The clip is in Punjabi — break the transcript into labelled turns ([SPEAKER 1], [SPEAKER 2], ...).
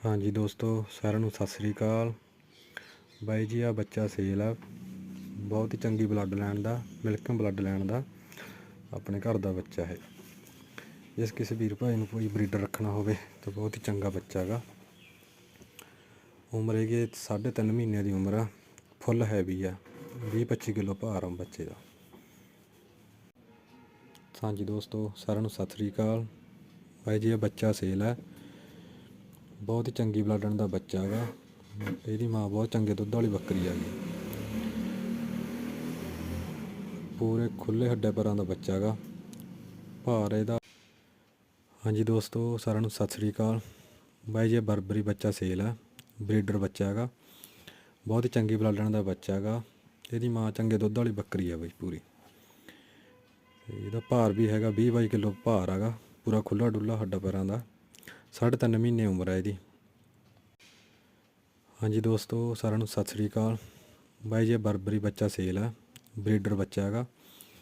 [SPEAKER 1] ਹਾਂਜੀ ਦੋਸਤੋ, ਸਾਰਿਆਂ ਨੂੰ ਸਤਿ ਸ੍ਰੀ ਅਕਾਲ। ਬਾਈ ਜੀ ਆ ਬੱਚਾ ਸੇਲ ਆ। ਬਹੁਤ ਹੀ ਚੰਗੀ ਬਲੱਡ ਲਾਈਨ ਦਾ ਮਿਲਕਮ ਬਲੱਡ ਲਾਈਨ ਦਾ ਆਪਣੇ ਘਰ ਦਾ ਬੱਚਾ ਹੈ ਜਿਸ ਕਿਸੇ ਵੀਰ ਭਾਈ ਨੂੰ ਕੋਈ ਬਰੀਡਰ ਰੱਖਣਾ ਹੋਵੇ ਤਾਂ ਬਹੁਤ ਹੀ ਚੰਗਾ ਬੱਚਾ ਹੈਗਾ। ਉਮਰ ਹੈਗੀ 3.5 ਮਹੀਨਿਆਂ ਦੀ ਉਮਰ ਆ। ਫੁੱਲ ਹੈਵੀ ਆ। 20-25 ਕਿਲੋ ਭਾਰ ਆ ਬੱਚੇ ਦਾ। ਹਾਂਜੀ ਦੋਸਤੋ, ਸਾਰਿਆਂ ਨੂੰ ਸਤਿ ਸ੍ਰੀ ਅਕਾਲ। ਬਾਈ ਜੀ ਇਹ ਬੱਚਾ ਸੇਲ ਹੈ ਬਹੁਤ ਹੀ ਚੰਗੀ ਬਲਾਡਣ ਦਾ ਬੱਚਾ ਹੈਗਾ। ਇਹਦੀ ਮਾਂ ਬਹੁਤ ਚੰਗੇ ਦੁੱਧ ਵਾਲੀ ਬੱਕਰੀ ਹੈਗੀ। ਪੂਰੇ ਖੁੱਲੇ ਹੱਡੇ ਪੈਰਾਂ ਦਾ ਬੱਚਾ ਹੈਗਾ। ਭਾਰ ਇਹਦਾ। ਹਾਂਜੀ ਦੋਸਤੋ, ਸਾਰਿਆਂ ਨੂੰ ਸਤਿ ਸ੍ਰੀ ਅਕਾਲ। ਬਾਈ ਜੀ ਬਰਬਰੀ ਬੱਚਾ ਸੇਲ ਹੈ। ਬਰੀਡਰ ਬੱਚਾ ਹੈਗਾ। ਬਹੁਤ ਹੀ ਚੰਗੀ ਬਲਾਡਣ ਦਾ ਬੱਚਾ ਹੈਗਾ। ਇਹਦੀ ਮਾਂ ਚੰਗੇ ਦੁੱਧ ਵਾਲੀ ਬੱਕਰੀ ਹੈ ਬਈ ਪੂਰੀ। ਇਹਦਾ ਭਾਰ ਵੀ ਹੈਗਾ 20 22 ਕਿਲੋ ਭਾਰ ਹੈਗਾ। ਪੂਰਾ ਖੁੱਲਾ ਡੁੱਲਾ ਹੱਡਾ ਪੈਰਾਂ ਦਾ। ਸਾਢੇ ਤਿੰਨ ਮਹੀਨੇ ਉਮਰ ਹੈ ਇਹਦੀ। ਹਾਂਜੀ ਦੋਸਤੋ, ਸਾਰਿਆਂ ਨੂੰ ਸਤਿ ਸ੍ਰੀ ਅਕਾਲ। ਬਾਈ ਜੀ ਬਰਬਰੀ ਬੱਚਾ ਸੇਲ ਹੈ ਬਰੀਡਰ ਬੱਚਾ ਹੈਗਾ।